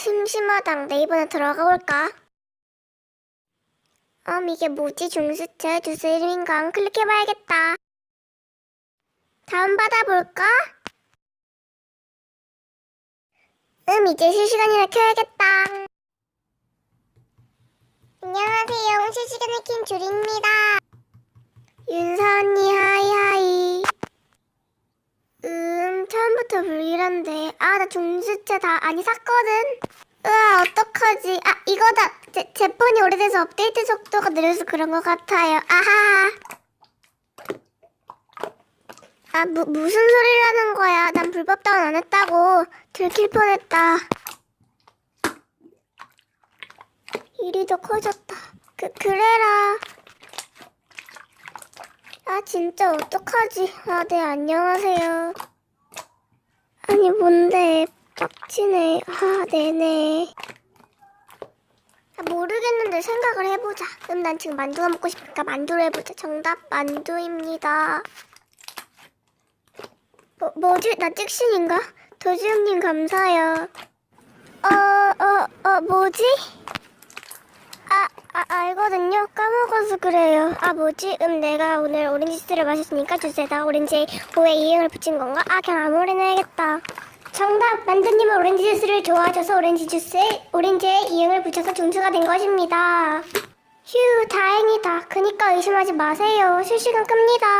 심심하당 네이버나 들어가 볼까? 음, 이게 뭐지? 중수체 주스 이름인가? 안 클릭해봐야겠다. 다운 받아 볼까? 음, 이제 실시간이라 켜야겠다. 안녕하세요. 실시간에 킨 줄입니다. 윤사 언니, 하이하이. 음, 처음부터 불길한데. 아, 나 중수체 다, 아니, 샀거든. 으아, 어떡하지. 아, 이거다. 제, 제 폰이 오래돼서 업데이트 속도가 느려서 그런 것 같아요. 아하. 아, 무, 무슨 소리를 하는 거야. 난 불법 다운 안 했다고. 들킬 뻔했다. 일이 더 커졌다. 그, 그래라. 아, 진짜 어떡하지. 아, 네, 안녕하세요. 아니, 뭔데. 빡치네. 아, 네네. 아, 모르겠는데 생각을 해보자. 그럼 난 지금 만두가 먹고 싶으니까 만두를 해보자. 정답, 만두입니다. 뭐, 뭐지? 나 찍신인가? 도지훈님 감사해요. 어, 어, 어, 뭐지? 아, 아, 알거든요. 까먹어서 그래요. 아, 뭐지? 음, 내가 오늘 오렌지 주스를 마셨으니까 주스에다 오렌지 오에 이응을 붙인 건가? 아, 그냥 아무래나 해야겠다. 정답! 만두님은 오렌지 주스를 좋아하셔서 오렌지 주스에 오렌지에 이응을 붙여서 중수가 된 것입니다. 휴, 다행이다. 그니까 의심하지 마세요. 실시간 끕니다.